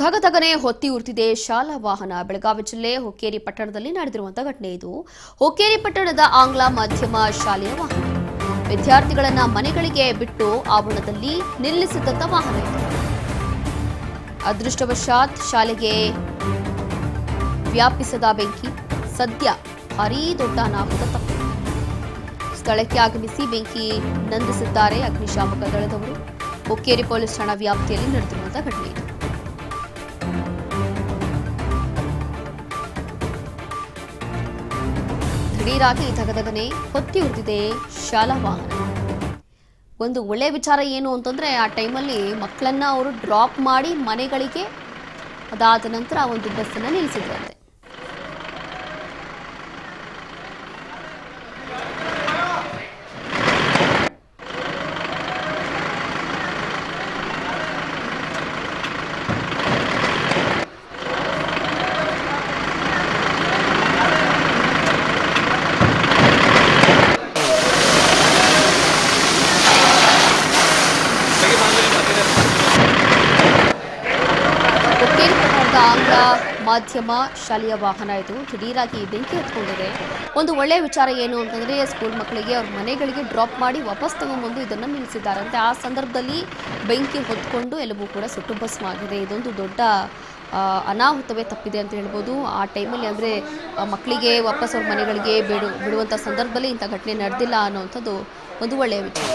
ಧಗಧಗನೆ ಹೊತ್ತಿ ಉರ್ತಿದೆ ಶಾಲಾ ವಾಹನ. ಬೆಳಗಾವಿ ಜಿಲ್ಲೆ ಹೊಕ್ಕೇರಿ ಪಟ್ಟಣದಲ್ಲಿ ನಡೆದಿರುವಂತಹ ಘಟನೆ ಇದು. ಹೊಕ್ಕೇರಿ ಪಟ್ಟಣದ ಆಂಗ್ಲ ಮಾಧ್ಯಮ ಶಾಲೆಯ ವಾಹನ. ವಿದ್ಯಾರ್ಥಿಗಳನ್ನ ಮನೆಗಳಿಗೆ ಬಿಟ್ಟು ಆವರಣದಲ್ಲಿ ನಿಲ್ಲಿಸಿದಂತ ವಾಹನ ಇದು. ಅದೃಷ್ಟವಶಾತ್ ಶಾಲೆಗೆ ವ್ಯಾಪಿಸದ ಬೆಂಕಿ. ಸದ್ಯ ಭಾರೀ ದೊಡ್ಡ ಅನಾಹುತ ಸ್ಥಳಕ್ಕೆ ಆಗಮಿಸಿ ಬೆಂಕಿ ನಂದಿಸಿದ್ದಾರೆ ಅಗ್ನಿಶಾಮಕ ದಳದವರು. ಹೊಕ್ಕೇರಿ ಪೊಲೀಸ್ ಠಾಣಾ ವ್ಯಾಪ್ತಿಯಲ್ಲಿ ನಡೆದಿರುವಂತಹ ಘಟನೆ ಇದು. ದಿಢೀರಾಗಿ ಧಗಧಗನೆ ಹೊತ್ತಿ ಉರಿದಿದೆ ಶಾಲಾ ವಾಹನ. ಒಂದು ಒಳ್ಳೆ ವಿಚಾರ ಏನು ಅಂತಂದ್ರೆ, ಆ ಟೈಮಲ್ಲಿ ಮಕ್ಕಳನ್ನ ಅವರು ಡ್ರಾಪ್ ಮಾಡಿ ಮನೆಗಳಿಗೆ ಅದಾದ ನಂತರ ಒಂದು ಬಸ್ಸನ್ನು ನಿಲ್ಲಿಸಿದ್ರಂತೆ. ಆಂಗ್ಲ ಮಾಧ್ಯಮ, ಶಾಲೆಯ ವಾಹನ ಇದು ದಿಢೀರಾಗಿ ಬೆಂಕಿ ಹತ್ಕೊಂಡಿದೆ. ಒಂದು ಒಳ್ಳೆಯ ವಿಚಾರ ಏನು ಅಂತಂದರೆ ಸ್ಕೂಲ್ ಮಕ್ಕಳಿಗೆ ಅವ್ರ ಮನೆಗಳಿಗೆ ಡ್ರಾಪ್ ಮಾಡಿ ವಾಪಸ್ ತಗೊಂಬಂದು ಇದನ್ನು ನಿಲ್ಲಿಸಿದ್ದಾರಂತೆ. ಆ ಸಂದರ್ಭದಲ್ಲಿ ಬೆಂಕಿ ಹೊತ್ಕೊಂಡು ಎಲ್ಲವೂ ಕೂಡ ಸುಟ್ಟು ಭಸ್ಮ ಆಗಿದೆ ಇದೊಂದು ದೊಡ್ಡ ಅನಾಹುತವೇ ತಪ್ಪಿದೆ ಅಂತ ಹೇಳ್ಬೋದು. ಆ ಟೈಮಲ್ಲಿ ಅಂದರೆ ಮಕ್ಕಳಿಗೆ ವಾಪಸ್ ಅವ್ರ ಮನೆಗಳಿಗೆ ಬಿಡು ಬಿಡುವಂಥ ಸಂದರ್ಭದಲ್ಲಿ ಇಂಥ ಘಟನೆ ನಡೆದಿಲ್ಲ ಅನ್ನೋವಂಥದ್ದು ಒಂದು ಒಳ್ಳೆಯ ವಿಚಾರ.